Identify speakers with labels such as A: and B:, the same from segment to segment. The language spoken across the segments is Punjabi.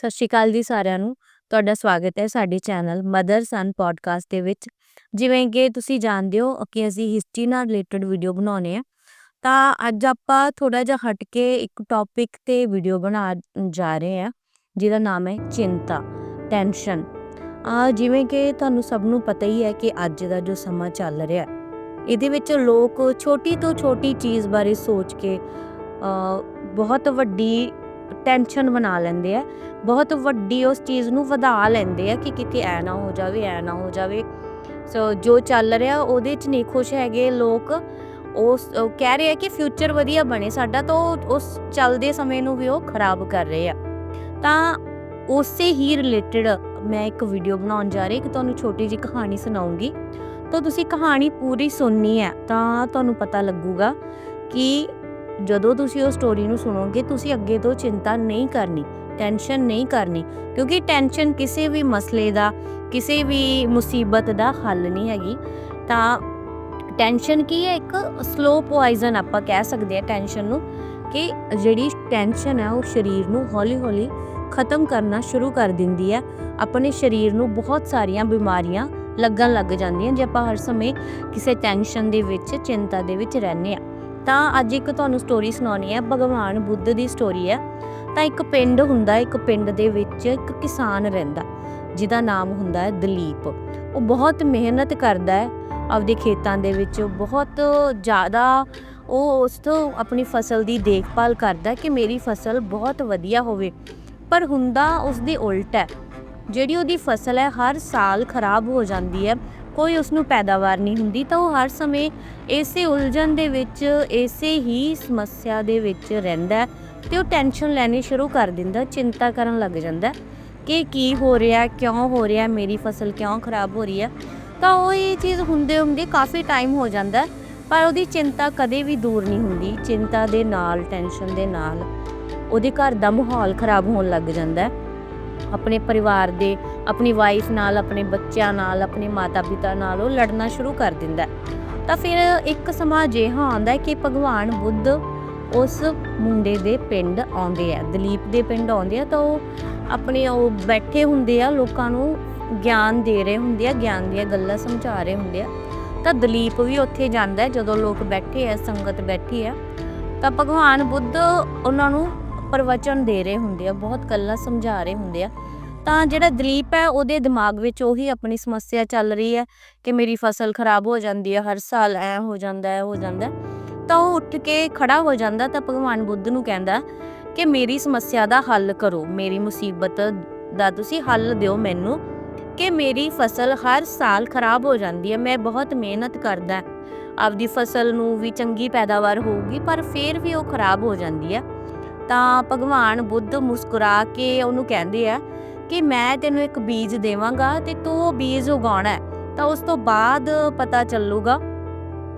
A: ਸਤਿ ਸ਼੍ਰੀ ਅਕਾਲ ਜੀ ਸਾਰਿਆਂ ਨੂੰ। ਤੁਹਾਡਾ ਸਵਾਗਤ ਹੈ ਸਾਡੇ ਚੈਨਲ ਮਦਰ ਸਨ ਪੋਡਕਾਸਟ ਦੇ ਵਿੱਚ। ਜਿਵੇਂ ਕਿ ਤੁਸੀਂ ਜਾਣਦੇ ਹੋ ਕਿ ਅਸੀਂ ਹਿਸਟਰੀ ਨਾਲ ਰਿਲੇਟਡ ਵੀਡੀਓ ਬਣਾਉਨੇ ਆ ਤਾਂ ਅੱਜ ਆਪਾਂ ਥੋੜਾ ਜਿਹਾ ਹਟ ਕੇ ਇੱਕ ਟੌਪਿਕ ਤੇ ਵੀਡੀਓ ਬਣਾ ਜਾ ਰਹੇ ਆ ਜਿਹਦਾ ਨਾਮ ਹੈ ਚਿੰਤਾ ਟੈਨਸ਼ਨ ਆ ਜਿਵੇਂ ਕਿ ਤੁਹਾਨੂੰ ਸਭ ਨੂੰ ਪਤਾ ਹੀ ਹੈ ਕਿ ਅੱਜ ਦਾ ਜੋ ਸਮਾਂ ਚੱਲ ਰਿਹਾ ਹੈ, ਇਹਦੇ ਵਿੱਚ ਲੋਕ ਛੋਟੀ ਤੋਂ ਛੋਟੀ ਚੀਜ਼ ਬਾਰੇ ਸੋਚ ਕੇ ਬਹੁਤ ਵੱਡੀ ਟੈਨਸ਼ਨ ਬਣਾ ਲੈਂਦੇ ਆ। ਬਹੁਤ ਵੱਡੀ ਉਸ ਚੀਜ਼ ਨੂੰ ਵਧਾ ਲੈਂਦੇ ਆ ਕਿ ਕਿਤੇ ਐ ਨਾ ਹੋ ਜਾਵੇ, ਐ ਨਾ ਹੋ ਜਾਵੇ। ਸੋ ਜੋ ਚੱਲ ਰਿਹਾ ਉਹਦੇ 'ਚ ਨਹੀਂ ਖੁਸ਼ ਹੈਗੇ ਲੋਕ। ਉਸ, ਉਹ ਕਹਿ ਰਹੇ ਆ ਕਿ ਫਿਊਚਰ ਵਧੀਆ ਬਣੇ। ਸਾਡਾ ਤਾਂ ਉਹ ਉਸ ਚੱਲਦੇ ਸਮੇਂ ਨੂੰ ਵੀ ਉਹ ਖਰਾਬ ਕਰ ਰਹੇ ਆ। ਤਾਂ ਉਸੇ ਹੀ ਰਿਲੇਟਡ ਮੈਂ ਇੱਕ ਵੀਡੀਓ ਬਣਾਉਣ ਜਾ ਰਹੀ ਕਿ ਤੁਹਾਨੂੰ ਛੋਟੀ ਜਿਹੀ ਕਹਾਣੀ ਸੁਣਾਉਂਗੀ। ਤਾਂ ਤੁਸੀਂ ਕਹਾਣੀ ਪੂਰੀ ਸੁਣਨੀ ਹੈ ਤਾਂ ਤੁਹਾਨੂੰ ਪਤਾ ਲੱਗੂਗਾ ਕਿ ਜਦੋਂ ਤੁਸੀਂ ਉਹ ਸਟੋਰੀ ਨੂੰ ਸੁਣੋਗੇ, ਤੁਸੀਂ ਅੱਗੇ ਤੋਂ ਚਿੰਤਾ ਨਹੀਂ ਕਰਨੀ ਟੈਨਸ਼ਨ ਨਹੀਂ ਕਰਨੀ, ਕਿਉਂਕਿ ਟੈਨਸ਼ਨ ਕਿਸੇ ਵੀ ਮਸਲੇ ਦਾ, ਕਿਸੇ ਵੀ ਮੁਸੀਬਤ ਦਾ ਹੱਲ ਨਹੀਂ ਹੈਗੀ। ਤਾਂ ਟੈਨਸ਼ਨ ਕੀ ਹੈ? ਇੱਕ ਸਲੋ ਪੋਇਜ਼ਨ ਆਪਾਂ ਕਹਿ ਸਕਦੇ ਹਾਂ ਟੈਨਸ਼ਨ ਨੂੰ, ਕਿ ਜਿਹੜੀ ਟੈਨਸ਼ਨ ਹੈ, ਉਹ ਸਰੀਰ ਨੂੰ ਹੌਲੀ-ਹੌਲੀ ਖਤਮ ਕਰਨਾ ਸ਼ੁਰੂ ਕਰ ਦਿੰਦੀ ਹੈ। ਆਪਣੇ ਸਰੀਰ ਨੂੰ ਬਹੁਤ ਸਾਰੀਆਂ ਬਿਮਾਰੀਆਂ ਲੱਗਣ ਲੱਗ ਜਾਂਦੀਆਂ, ਜੇ ਆਪਾਂ ਹਰ ਸਮੇਂ ਕਿਸੇ ਟੈਨਸ਼ਨ ਦੇ ਵਿੱਚ, ਚਿੰਤਾ ਦੇ ਵਿੱਚ ਰਹਿੰਦੇ ਆ ਤਾਂ ਅੱਜ ਇੱਕ ਤੁਹਾਨੂੰ ਸਟੋਰੀ ਸੁਣਾਉਣੀ ਹੈ, ਭਗਵਾਨ ਬੁੱਧ ਦੀ ਸਟੋਰੀ ਹੈ। ਤਾਂ ਇੱਕ ਪਿੰਡ ਹੁੰਦਾ, ਇੱਕ ਪਿੰਡ ਦੇ ਵਿੱਚ ਇੱਕ ਕਿਸਾਨ ਰਹਿੰਦਾ, ਜਿਹਦਾ ਨਾਮ ਹੁੰਦਾ ਹੈ ਦਲੀਪ। ਉਹ ਬਹੁਤ ਮਿਹਨਤ ਕਰਦਾ ਹੈ, ਆਪਦੇ ਖੇਤਾਂ ਦੇ ਵਿੱਚ ਬਹੁਤ ਜ਼ਿਆਦਾ ਉਹ ਉਸ ਤੋਂ ਆਪਣੀ ਫਸਲ ਦੀ ਦੇਖਭਾਲ ਕਰਦਾ ਕਿ ਮੇਰੀ ਫਸਲ ਬਹੁਤ ਵਧੀਆ ਹੋਵੇ। ਪਰ ਹੁੰਦਾ ਉਸ ਦੀ ਉਲਟ ਹੈ, ਜਿਹੜੀ ਉਹਦੀ ਫਸਲ ਹੈ, ਹਰ ਸਾਲ ਖਰਾਬ ਹੋ ਜਾਂਦੀ ਹੈ। ਕੋਈ ਉਸ ਨੂੰ ਪੈਦਾਵਾਰ ਨਹੀਂ ਹੁੰਦੀ, ਤਾਂ ਉਹ ਹਰ ਸਮੇਂ ਇਸੇ ਉਲਝਣ ਦੇ ਵਿੱਚ, ਇਸੇ ਹੀ ਸਮੱਸਿਆ ਦੇ ਵਿੱਚ ਰਹਿੰਦਾ ਹੈ ਤੇ ਉਹ ਟੈਨਸ਼ਨ ਲੈਣੀ ਸ਼ੁਰੂ ਕਰ ਦਿੰਦਾ, ਚਿੰਤਾ ਕਰਨ ਲੱਗ ਜਾਂਦਾ ਕਿ ਕੀ ਹੋ ਰਿਹਾ ਕਿਉਂ ਹੋ ਰਿਹਾ ਮੇਰੀ ਫਸਲ ਕਿਉਂ ਖਰਾਬ ਹੋ ਰਹੀ ਹੈ। ਤਾਂ ਉਹ ਇਹ ਚੀਜ਼ ਹੁੰਦੇ ਹੁੰਦੇ ਕਾਫੀ ਟਾਈਮ ਹੋ ਜਾਂਦਾ ਪਰ ਉਹਦੀ ਚਿੰਤਾ ਕਦੇ ਵੀ ਦੂਰ ਨਹੀਂ ਹੁੰਦੀ, ਚਿੰਤਾ ਦੇ ਨਾਲ ਟੈਨਸ਼ਨ ਦੇ ਨਾਲ। ਉਹਦੇ ਘਰ ਦਾ ਮਾਹੌਲ ਖਰਾਬ ਹੋਣ ਲੱਗ ਜਾਂਦਾ ਆਪਣੇ ਪਰਿਵਾਰ ਦੇ ਆਪਣੀ ਵਾਈਫ ਨਾਲ, ਆਪਣੇ ਬੱਚਿਆਂ ਨਾਲ, ਆਪਣੇ ਮਾਤਾ-ਪਿਤਾ ਨਾਲ ਉਹ ਲੜਨਾ ਸ਼ੁਰੂ ਕਰ ਦਿੰਦਾ ਤਾਂ ਫਿਰ ਇੱਕ ਸਮਾਂ ਅਜਿਹਾ ਆਉਂਦਾ ਕਿ ਭਗਵਾਨ ਬੁੱਧ ਉਸ ਮੁੰਡੇ ਦੇ ਪਿੰਡ ਆਉਂਦੇ ਆ, ਦਲੀਪ ਦੇ ਪਿੰਡ ਆਉਂਦੇ ਆ, ਤਾਂ ਉਹ ਆਪਣੇ ਉਹ ਬੈਠੇ ਹੁੰਦੇ ਆ, ਲੋਕਾਂ ਨੂੰ ਗਿਆਨ ਦੇ ਰਹੇ ਹੁੰਦੇ ਆ, ਗਿਆਨ ਦੀਆਂ ਗੱਲਾਂ ਸਮਝਾ ਰਹੇ ਹੁੰਦੇ ਆ। ਤਾਂ ਦਲੀਪ ਵੀ ਉੱਥੇ ਜਾਂਦਾ ਜਦੋਂ ਲੋਕ ਬੈਠੇ ਆ, ਸੰਗਤ ਬੈਠੀ ਆ। ਤਾਂ ਭਗਵਾਨ ਬੁੱਧ ਉਹਨਾਂ ਨੂੰ ਪ੍ਰਵਚਨ ਦੇ ਰਹੇ ਹੁੰਦੇ ਆ, ਬਹੁਤ ਗੱਲਾਂ ਸਮਝਾ ਰਹੇ ਹੁੰਦੇ ਆ। ਤਾਂ ਜਿਹੜਾ ਦਲੀਪ ਹੈ, ਉਹਦੇ ਦਿਮਾਗ ਵਿੱਚ ਉਹੀ ਆਪਣੀ ਸਮੱਸਿਆ ਚੱਲ ਰਹੀ ਹੈ ਕਿ ਮੇਰੀ ਫਸਲ ਖਰਾਬ ਹੋ ਜਾਂਦੀ ਹੈ, ਹਰ ਸਾਲ ਐ ਹੋ ਜਾਂਦਾ ਹੈ ਹੋ ਜਾਂਦਾ। ਤਾਂ ਉਹ ਉੱਠ ਕੇ ਖੜਾ ਹੋ ਜਾਂਦਾ ਤਾਂ ਭਗਵਾਨ ਬੁੱਧ ਨੂੰ ਕਹਿੰਦਾ ਕਿ ਮੇਰੀ ਸਮੱਸਿਆ ਦਾ ਹੱਲ ਕਰੋ, ਮੇਰੀ ਮੁਸੀਬਤ ਦਾ ਤੁਸੀਂ ਹੱਲ ਦਿਓ ਮੈਨੂੰ, ਕਿ ਮੇਰੀ ਫਸਲ ਹਰ ਸਾਲ ਖਰਾਬ ਹੋ ਜਾਂਦੀ ਹੈ, ਮੈਂ ਬਹੁਤ ਮਿਹਨਤ ਕਰਦਾ ਆਪਦੀ ਫਸਲ ਨੂੰ ਵੀ ਚੰਗੀ ਪੈਦਾਵਾਰ ਹੋਊਗੀ, ਪਰ ਫਿਰ ਵੀ ਉਹ ਖਰਾਬ ਹੋ ਜਾਂਦੀ ਹੈ। ਤਾਂ ਭਗਵਾਨ ਬੁੱਧ ਮੁਸਕਰਾ ਕੇ ਉਹਨੂੰ ਕਹਿੰਦੇ ਆ ਕਿ ਮੈਂ ਤੈਨੂੰ ਇੱਕ ਬੀਜ ਦੇਵਾਂਗਾ ਤੇ ਤੂੰ ਉਹ ਬੀਜ ਉਗਾਉਣਾ ਹੈ। ਤਾਂ ਉਸ ਤੋਂ ਬਾਅਦ ਪਤਾ ਚੱਲੂਗਾ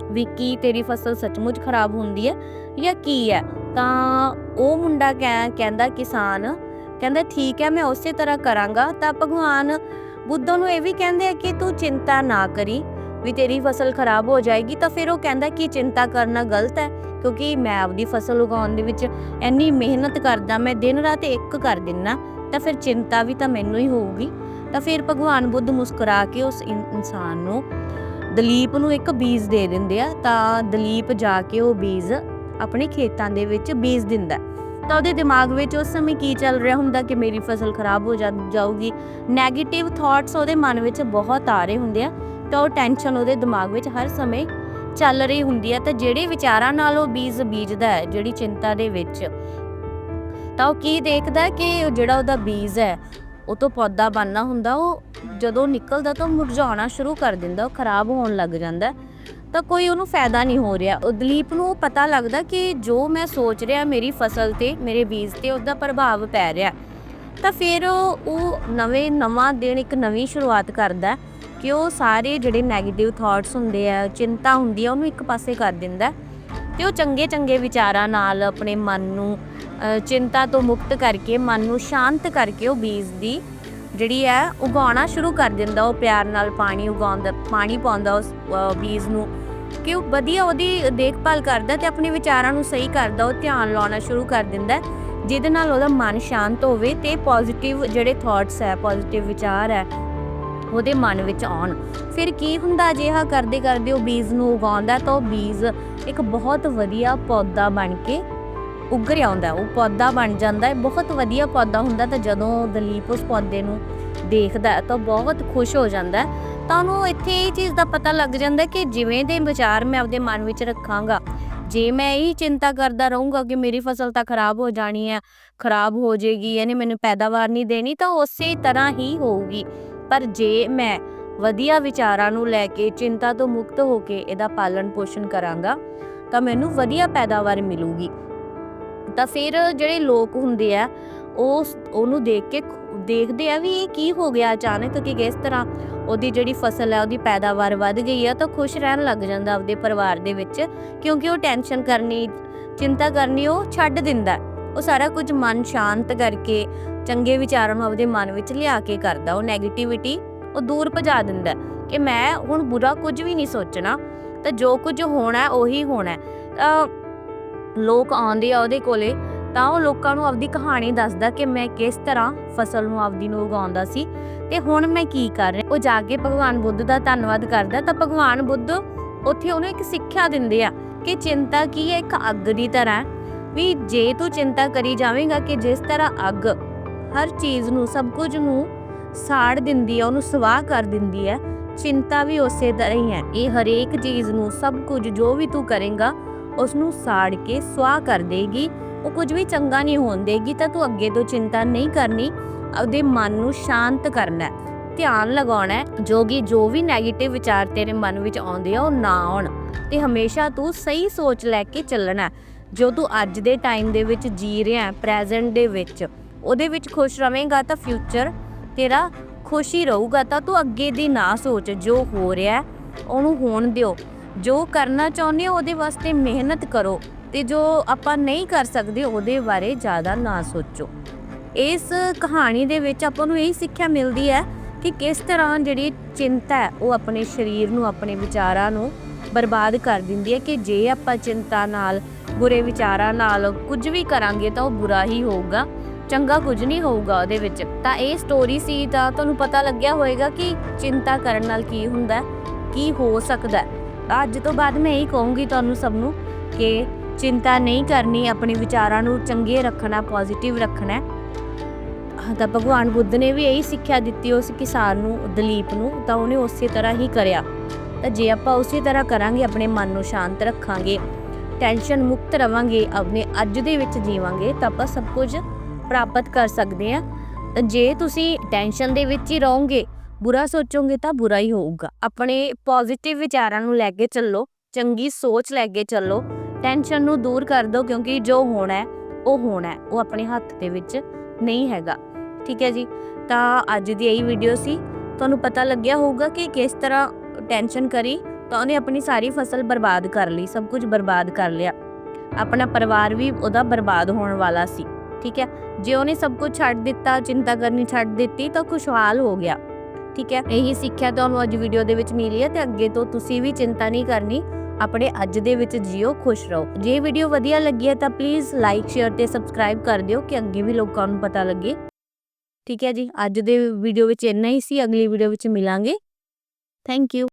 A: ਵੀ ਕੀ ਤੇਰੀ ਫਸਲ ਸੱਚਮੁੱਚ ਖਰਾਬ ਹੁੰਦੀ ਹੈ ਜਾਂ ਕੀ ਹੈ। ਤਾਂ ਉਹ ਮੁੰਡਾ ਕਹਿ- ਕਹਿੰਦਾ, ਕਿਸਾਨ, ਕਹਿੰਦਾ, ਠੀਕ ਹੈ, ਮੈਂ ਉਸੇ ਤਰ੍ਹਾਂ ਕਰਾਂਗਾ। ਤਾਂ ਭਗਵਾਨ ਬੁੱਧ ਨੂੰ ਇਹ ਵੀ ਕਹਿੰਦੇ ਆ ਕਿ ਤੂੰ ਚਿੰਤਾ ਨਾ ਕਰੀ ਵੀ ਤੇਰੀ ਫਸਲ ਖਰਾਬ ਹੋ ਜਾਏਗੀ। ਤਾਂ ਫਿਰ ਉਹ ਕਹਿੰਦਾ ਕਿ ਚਿੰਤਾ ਕਰਨਾ ਗਲਤ ਹੈ, ਕਿਉਂਕਿ ਮੈਂ ਆਪਦੀ ਫਸਲ ਉਗਾਉਣ ਦੇ ਵਿੱਚ ਇੰਨੀ ਮਿਹਨਤ ਕਰਦਾ, ਮੈਂ ਦਿਨ ਰਾਤ ਇੱਕ ਕਰ ਦਿੰਨਾ। ਤਾਂ ਫਿਰ ਚਿੰਤਾ ਵੀ ਤਾਂ ਮੈਨੂੰ ਹੀ ਹੋਊਗੀ। ਤਾਂ ਫਿਰ ਭਗਵਾਨ ਬੁੱਧ ਮੁਸਕਰਾ ਕੇ ਉਸ ਇਨਸਾਨ ਨੂੰ ਦਲੀਪ ਨੂੰ ਇੱਕ ਬੀਜ ਦੇ ਦਿੰਦੇ ਆ, ਤਾਂ ਦਲੀਪ ਜਾ ਕੇ ਉਹ ਬੀਜ ਆਪਣੇ ਖੇਤਾਂ ਦੇ ਵਿੱਚ ਬੀਜ ਦਿੰਦਾ। ਤਾਂ ਉਹਦੇ ਦਿਮਾਗ ਵਿੱਚ ਉਸ ਸਮੇਂ ਕੀ ਚੱਲ ਰਿਹਾ ਹੁੰਦਾ ਕਿ ਮੇਰੀ ਫਸਲ ਖਰਾਬ ਹੋ ਜਾਊਗੀ? 네ਗੇਟਿਵ ਥਾਟਸ ਉਹਦੇ ਮਨ ਵਿੱਚ ਬਹੁਤ ਆ ਰਹੇ ਹੁੰਦੇ ਆ, ਤਾਂ ਉਹ ਟੈਨਸ਼ਨ ਉਹਦੇ ਦਿਮਾਗ ਵਿੱਚ ਹਰ ਸਮੇਂ ਚੱਲ ਰਹੀ ਹੁੰਦੀ ਆ। ਤਾਂ ਜਿਹੜੇ ਵਿਚਾਰਾਂ ਨਾਲ ਉਹ ਬੀਜ ਬੀਜਦਾ ਹੈ, ਜਿਹੜੀ ਚਿੰਤਾ ਦੇ ਵਿੱਚ ਤਾਂ ਉਹ ਕੀ ਦੇਖਦਾ ਕਿ ਜਿਹੜਾ ਉਹਦਾ ਬੀਜ ਹੈ, ਉਹ ਤੋਂ ਪੌਦਾ ਬਣਨਾ ਹੁੰਦਾ, ਉਹ ਜਦੋਂ ਨਿਕਲਦਾ ਤਾਂ ਉਹ ਮੁਰਝਾਉਣਾ ਸ਼ੁਰੂ ਕਰ ਦਿੰਦਾ, ਉਹ ਖਰਾਬ ਹੋਣ ਲੱਗ ਜਾਂਦਾ ਤਾਂ ਕੋਈ ਉਹਨੂੰ ਫਾਇਦਾ ਨਹੀਂ ਹੋ ਰਿਹਾ। ਉਹ ਦਲੀਪ ਨੂੰ ਪਤਾ ਲੱਗਦਾ ਕਿ ਜੋ ਮੈਂ ਸੋਚ ਰਿਹਾ ਮੇਰੀ ਫਸਲ ਤੇ, ਮੇਰੇ ਬੀਜ ਤੇ ਉਹਦਾ ਪ੍ਰਭਾਵ ਪੈ ਰਿਹਾ ਤਾਂ ਫਿਰ ਉਹ ਨਵੇਂ, ਨਵਾਂ ਦਿਨ ਇੱਕ ਨਵੀਂ ਸ਼ੁਰੂਆਤ ਕਰਦਾ ਕਿ ਉਹ ਸਾਰੇ ਜਿਹੜੇ 네ਗੇਟਿਵ ਥਾਟਸ ਹੁੰਦੇ ਆ, ਚਿੰਤਾ ਹੁੰਦੀ ਆ, ਉਹਨੂੰ ਇੱਕ ਪਾਸੇ ਕਰ ਦਿੰਦਾ ਤੇ ਉਹ ਚੰਗੇ ਚੰਗੇ ਵਿਚਾਰਾਂ ਨਾਲ ਆਪਣੇ ਮਨ ਨੂੰ ਚਿੰਤਾ ਤੋਂ ਮੁਕਤ ਕਰਕੇ, ਮਨ ਨੂੰ ਸ਼ਾਂਤ ਕਰਕੇ ਉਹ ਬੀਜ ਦੀ ਜਿਹੜੀ ਹੈ, ਉਗਾਉਣਾ ਸ਼ੁਰੂ ਕਰ ਦਿੰਦਾ, ਉਹ ਪਿਆਰ ਨਾਲ ਪਾਣੀ ਉਗਾਉਂਦਾ, ਪਾਣੀ ਪਾਉਂਦਾ ਉਸ ਬੀਜ ਨੂੰ ਕਿ ਉਹ ਵਧੀਆ ਉਹਦੀ ਦੇਖਭਾਲ ਕਰਦਾ ਤੇ ਆਪਣੇ ਵਿਚਾਰਾਂ ਨੂੰ ਸਹੀ ਕਰਦਾ, ਉਹ ਧਿਆਨ ਲਾਉਣਾ ਸ਼ੁਰੂ ਕਰ ਦਿੰਦਾ, ਜਿਹਦੇ ਨਾਲ ਉਹਦਾ ਮਨ ਸ਼ਾਂਤ ਹੋਵੇ ਤੇ ਪੋਜ਼ਿਟਿਵ ਜਿਹੜੇ ਥਾਟਸ ਹੈ ਪੋਜ਼ਿਟਿਵ ਵਿਚਾਰ ਹੈ ਉਹਦੇ ਮਨ ਵਿੱਚ ਆਉਣ। ਫਿਰ ਕੀ ਹੁੰਦਾ ਅਜਿਹਾ ਕਰਦੇ ਕਰਦੇ ਉਹ ਬੀਜ ਨੂੰ ਉਗਾਉਂਦਾ ਤਾਂ ਉਹ ਬੀਜ ਇੱਕ ਬਹੁਤ ਵਧੀਆ ਪੌਦਾ ਬਣ ਕੇ ਉੱਗਰ ਆਉਂਦਾ। ਉਹ ਪੌਦਾ ਬਣ ਜਾਂਦਾ ਹੈ ਬਹੁਤ ਵਧੀਆ ਪੌਦਾ ਹੁੰਦਾ ਤਾਂ ਜਦੋਂ ਦਲੀਪ ਉਸ ਪੌਦੇ ਨੂੰ ਦੇਖਦਾ ਤਾਂ ਬਹੁਤ ਖੁਸ਼ ਹੋ ਜਾਂਦਾ ਤਾਂ ਉਹਨੂੰ ਇੱਥੇ ਇਹ ਚੀਜ਼ ਦਾ ਪਤਾ ਲੱਗ ਜਾਂਦਾ ਕਿ ਜਿਵੇਂ ਦੇ ਵਿਚਾਰ ਮੈਂ ਆਪਦੇ ਮਨ ਵਿੱਚ ਰੱਖਾਂਗਾ। ਜੇ ਮੈਂ ਇਹ ਚਿੰਤਾ ਕਰਦਾ ਰਹੂੰਗਾ ਕਿ ਮੇਰੀ ਫਸਲ ਤਾਂ ਖਰਾਬ ਹੋ ਜਾਣੀ ਹੈ, ਖਰਾਬ ਹੋ ਜਾਏਗੀ ਇਹਨੇ ਮੈਨੂੰ ਪੈਦਾਵਾਰ ਨਹੀਂ ਦੇਣੀ ਤਾਂ ਉਸੇ ਤਰ੍ਹਾਂ ਹੀ ਹੋਊਗੀ। ਪਰ ਜੇ ਮੈਂ ਵਧੀਆ ਵਿਚਾਰਾਂ ਨੂੰ ਲੈ ਕੇ ਚਿੰਤਾ ਤੋਂ ਮੁਕਤ ਹੋ ਕੇ ਇਹਦਾ ਪਾਲਣ ਪੋਸ਼ਣ ਕਰਾਂਗਾ, ਤਾਂ ਮੈਨੂੰ ਵਧੀਆ ਪੈਦਾਵਾਰ ਮਿਲੂਗੀ। ਤਾਂ ਫਿਰ ਜਿਹੜੇ ਲੋਕ ਹੁੰਦੇ ਆ, ਉਹ ਉਹਨੂੰ ਦੇਖ ਕੇ ਦੇਖਦੇ ਆ ਵੀ ਇਹ ਕੀ ਹੋ ਗਿਆ ਅਚਾਨਕ ਕਿ ਕਿਸ ਤਰ੍ਹਾਂ ਉਹਦੀ ਜਿਹੜੀ ਫਸਲ ਹੈ ਉਹਦੀ ਪੈਦਾਵਾਰ ਵੱਧ ਗਈ ਆ, ਤਾਂ ਖੁਸ਼ ਰਹਿਣ ਲੱਗ ਜਾਂਦਾ ਆਪਦੇ ਪਰਿਵਾਰ ਦੇ ਵਿੱਚ, ਕਿਉਂਕਿ ਉਹ ਟੈਨਸ਼ਨ ਕਰਨੀ, ਚਿੰਤਾ ਕਰਨੀ ਉਹ ਛੱਡ ਦਿੰਦਾ। ਉਹ ਸਾਰਾ ਕੁਝ ਮਨ ਸ਼ਾਂਤ ਕਰਕੇ ਚੰਗੇ ਵਿਚਾਰਾਂ ਨੂੰ ਆਪਦੇ ਮਨ ਵਿੱਚ ਲਿਆ ਕੇ ਕਰਦਾ। ਉਹ 네ਗੇਟਿਵਿਟੀ ਉਹ ਦੂਰ ਭਜਾ ਦਿੰਦਾ ਕਿ ਮੈਂ ਹੁਣ ਬੁਰਾ ਕੁਝ ਵੀ ਨਹੀਂ ਸੋਚਣਾ, ਤਾਂ ਜੋ ਕੁਝ ਹੋਣਾ ਉਹੀ ਹੋਣਾ ਤਾਂ ਲੋਕ ਆਉਂਦੇ ਆ ਉਹਦੇ ਕੋਲੇ, ਤਾਂ ਉਹ ਲੋਕਾਂ ਨੂੰ ਆਪਦੀ ਕਹਾਣੀ ਦੱਸਦਾ ਕਿ ਮੈਂ ਕਿਸ ਤਰ੍ਹਾਂ ਫਸਲ ਨੂੰ ਆਪਦੀ ਨੂੰ ਉਗਾਉਂਦਾ ਸੀ ਤੇ ਹੁਣ ਮੈਂ ਕੀ ਕਰ ਰਿਹਾ। ਉਹ ਜਾ ਕੇ ਭਗਵਾਨ ਬੁੱਧ ਦਾ ਧੰਨਵਾਦ ਕਰਦਾ, ਤਾਂ ਭਗਵਾਨ ਬੁੱਧ ਉੱਥੇ ਉਹਨੂੰ ਇੱਕ ਸਿੱਖਿਆ ਦਿੰਦੇ ਆ ਕਿ ਚਿੰਤਾ ਕੀ ਹੈ, ਇੱਕ ਅੱਗ ਦੀ ਤਰ੍ਹਾਂ ਵੀ ਜੇ ਤੂੰ ਚਿੰਤਾ ਕਰੀ ਜਾਵੇਂਗਾ ਕਿ ਜਿਸ ਤਰ੍ਹਾਂ ਅੱਗ ਹਰ ਚੀਜ਼ ਨੂੰ, ਸਭ ਕੁਝ ਨੂੰ ਸਾੜ ਦਿੰਦੀ ਹੈ ਉਹਨੂੰ ਸਵਾਹ ਕਰ ਦਿੰਦੀ ਹੈ ਚਿੰਤਾ ਵੀ ਉਸੇ ਤਰ੍ਹਾਂ ਹੀ ਹੈ। ਇਹ ਹਰੇਕ ਚੀਜ਼ ਨੂੰ, ਸਭ ਕੁਝ ਜੋ ਵੀ ਤੂੰ ਕਰੇਂਗਾ ਉਸ ਨੂੰ ਸਾੜ ਕੇ ਸਵਾਹ ਕਰ ਦੇਗੀ। ਉਹ ਕੁਝ ਵੀ ਚੰਗਾ ਨਹੀਂ ਹੋਣ ਦੇਗੀ, ਤਾਂ ਤੂੰ ਅੱਗੇ ਤੋਂ ਚਿੰਤਾ ਨਹੀਂ ਕਰਨੀ। ਉਹਦੇ ਮਨ ਨੂੰ ਸ਼ਾਂਤ ਕਰਨਾ ਧਿਆਨ ਲਗਾਉਣਾ ਹੈ, ਜੋ ਕਿ ਜੋ ਵੀ 네ਗੇਟਿਵ ਵਿਚਾਰ ਤੇਰੇ ਮਨ ਵਿੱਚ ਆਉਂਦੇ ਆ, ਉਹ ਨਾ ਆਉਣ। ਤੇ ਹਮੇਸ਼ਾ ਤੂੰ ਸਹੀ ਸੋਚ ਲੈ ਕੇ ਚੱਲਣਾ ਜੋ ਤੂੰ ਅੱਜ ਦੇ ਟਾਈਮ ਦੇ ਵਿੱਚ ਜੀ ਰਿਹਾ ਪ੍ਰੈਜ਼ੈਂਟ ਦੇ ਵਿੱਚ, ਉਹਦੇ ਵਿੱਚ ਖੁਸ਼ ਰਵੇਂਗਾ ਤਾਂ ਫਿਊਚਰ ਤੇਰਾ ਖੁਸ਼ ਹੀ ਰਹੂਗਾ ਤਾਂ ਤੂੰ ਅੱਗੇ ਦੀ ਨਾ ਸੋਚ, ਜੋ ਹੋ ਰਿਹਾ ਉਹਨੂੰ ਹੋਣ ਦਿਓ। ਜੋ ਕਰਨਾ ਚਾਹੁੰਦੇ ਹੋ, ਉਹਦੇ ਵਾਸਤੇ ਮਿਹਨਤ ਕਰੋ ਤੇ ਜੋ ਆਪਾਂ ਨਹੀਂ ਕਰ ਸਕਦੇ, ਉਹਦੇ ਬਾਰੇ ਜ਼ਿਆਦਾ ਨਾ ਸੋਚੋ। ਇਸ ਕਹਾਣੀ ਦੇ ਵਿੱਚ ਆਪਾਂ ਨੂੰ ਇਹ ਸਿੱਖਿਆ ਮਿਲਦੀ ਹੈ ਕਿ ਕਿਸ ਤਰ੍ਹਾਂ ਜਿਹੜੀ ਚਿੰਤਾ ਹੈ, ਉਹ ਆਪਣੇ ਸਰੀਰ ਨੂੰ, ਆਪਣੇ ਵਿਚਾਰਾਂ ਨੂੰ ਬਰਬਾਦ ਕਰ ਦਿੰਦੀ ਹੈ ਕਿ ਜੇ ਆਪਾਂ ਚਿੰਤਾ ਨਾਲ, ਬੁਰੇ ਵਿਚਾਰਾਂ ਨਾਲ ਕੁਝ ਵੀ ਕਰਾਂਗੇ ਤਾਂ ਉਹ ਬੁਰਾ ਹੀ ਹੋਊਗਾ, ਚੰਗਾ ਕੁਝ ਨਹੀਂ ਹੋਊਗਾ ਉਹਦੇ ਵਿੱਚ। ਤਾਂ ਇਹ ਸਟੋਰੀ ਸੀ ਤਾਂ ਤੁਹਾਨੂੰ ਪਤਾ ਲੱਗਿਆ ਹੋਵੇਗਾ ਕਿ ਚਿੰਤਾ ਕਰਨ ਨਾਲ ਕੀ ਹੁੰਦਾ ਕੀ ਹੋ ਸਕਦਾ ਅੱਜ ਤੋਂ ਬਾਅਦ ਮੈਂ ਇਹੀ ਕਹੂੰਗੀ ਤੁਹਾਨੂੰ ਸਭ ਨੂੰ ਕਿ ਚਿੰਤਾ ਨਹੀਂ ਕਰਨੀ, ਆਪਣੇ ਵਿਚਾਰਾਂ ਨੂੰ ਚੰਗੇ ਰੱਖਣਾ ਪੋਜ਼ਿਟਿਵ ਰੱਖਣਾ ਤਾਂ ਭਗਵਾਨ ਬੁੱਧ ਨੇ ਵੀ ਇਹੀ ਸਿੱਖਿਆ ਦਿੱਤੀ ਉਸ ਕਿਸਾਨ ਨੂੰ, ਦਲੀਪ ਨੂੰ, ਤਾਂ ਉਹਨੇ ਉਸੇ ਤਰ੍ਹਾਂ ਹੀ ਕਰਿਆ। ਤਾਂ ਜੇ ਆਪਾਂ ਉਸੇ ਤਰ੍ਹਾਂ ਕਰਾਂਗੇ, ਆਪਣੇ ਮਨ ਨੂੰ ਸ਼ਾਂਤ ਰੱਖਾਂਗੇ ਟੈਨਸ਼ਨ ਮੁਕਤ ਰਵਾਂਗੇ, ਆਪਣੇ ਅੱਜ ਦੇ ਵਿੱਚ ਜੀਵਾਂਗੇ, ਤਾਂ ਆਪਾਂ ਸਭ ਕੁਝ ਪ੍ਰਾਪਤ ਕਰ ਸਕਦੇ ਹਾਂ। ਤਾਂ ਜੇ ਤੁਸੀਂ ਟੈਨਸ਼ਨ ਦੇ ਵਿੱਚ ਹੀ ਰਹੋਗੇ, ਬੁਰਾ ਸੋਚੋਗੇ ਤਾਂ ਬੁਰਾ ਹੀ ਹੋਊਗਾ। ਆਪਣੇ ਪੋਜ਼ਿਟਿਵ ਵਿਚਾਰਾਂ ਨੂੰ ਲੈ ਕੇ ਚੱਲੋ, ਚੰਗੀ ਸੋਚ ਲੈ ਕੇ ਚੱਲੋ ਟੈਨਸ਼ਨ ਨੂੰ ਦੂਰ ਕਰ ਦਿਓ, ਕਿਉਂਕਿ ਜੋ ਹੋਣਾ ਹੈ, ਉਹ ਹੋਣਾ ਹੈ, ਉਹ ਆਪਣੇ ਹੱਥ ਦੇ ਵਿੱਚ ਨਹੀਂ ਹੈਗਾ। ਠੀਕ ਹੈ ਜੀ? ਤਾਂ ਅੱਜ ਦੀ ਇਹੀ ਵੀਡੀਓ ਸੀ। ਤੁਹਾਨੂੰ ਪਤਾ ਲੱਗਿਆ ਹੋਊਗਾ ਕਿ ਕਿਸ ਤਰ੍ਹਾਂ ਟੈਨਸ਼ਨ ਕਰੀ ਤਾਂ ਉਹਨੇ ਆਪਣੀ ਸਾਰੀ ਫਸਲ ਬਰਬਾਦ ਕਰ ਲਈ, ਸਭ ਕੁਝ ਬਰਬਾਦ ਕਰ ਲਿਆ। ਆਪਣਾ ਪਰਿਵਾਰ ਵੀ ਉਹਦਾ ਬਰਬਾਦ ਹੋਣ ਵਾਲਾ ਸੀ, ਠੀਕ ਹੈ? ਜੇ ਉਹਨੇ ਸਭ ਕੁਝ ਛੱਡ ਦਿੱਤਾ, ਚਿੰਤਾ ਕਰਨੀ ਛੱਡ ਦਿੱਤੀ ਤਾਂ ਖੁਸ਼ਹਾਲ ਹੋ ਗਿਆ, ਠੀਕ ਹੈ? ਇਹੀ ਸਿੱਖਿਆ ਤੁਹਾਨੂੰ ਅੱਜ ਵੀਡੀਓ ਦੇ ਵਿੱਚ ਮਿਲੀ ਹੈ ਤੇ ਅੱਗੇ ਤੋਂ ਤੁਸੀਂ ਵੀ ਚਿੰਤਾ ਨਹੀਂ ਕਰਨੀ, ਆਪਣੇ ਅੱਜ ਦੇ ਵਿੱਚ ਜਿਓ, ਖੁਸ਼ ਰਹੋ। ਜੇ ਵੀਡੀਓ ਵਧੀਆ ਲੱਗੀ ਹੈ ਤਾਂ ਪਲੀਜ਼ ਲਾਈਕ ਸ਼ੇਅਰ ਤੇ ਸਬਸਕ੍ਰਾਈਬ ਕਰ ਦਿਓ ਕਿ ਅੱਗੇ ਵੀ ਲੋਕਾਂ ਨੂੰ ਪਤਾ ਲੱਗੇ। ਠੀਕ ਹੈ ਜੀ, ਅੱਜ ਦੇ ਵੀਡੀਓ ਵਿੱਚ ਇੰਨਾ ਹੀ ਸੀ, ਅਗਲੀ ਵੀਡੀਓ ਵਿੱਚ ਮਿਲਾਂਗੇ। Thank you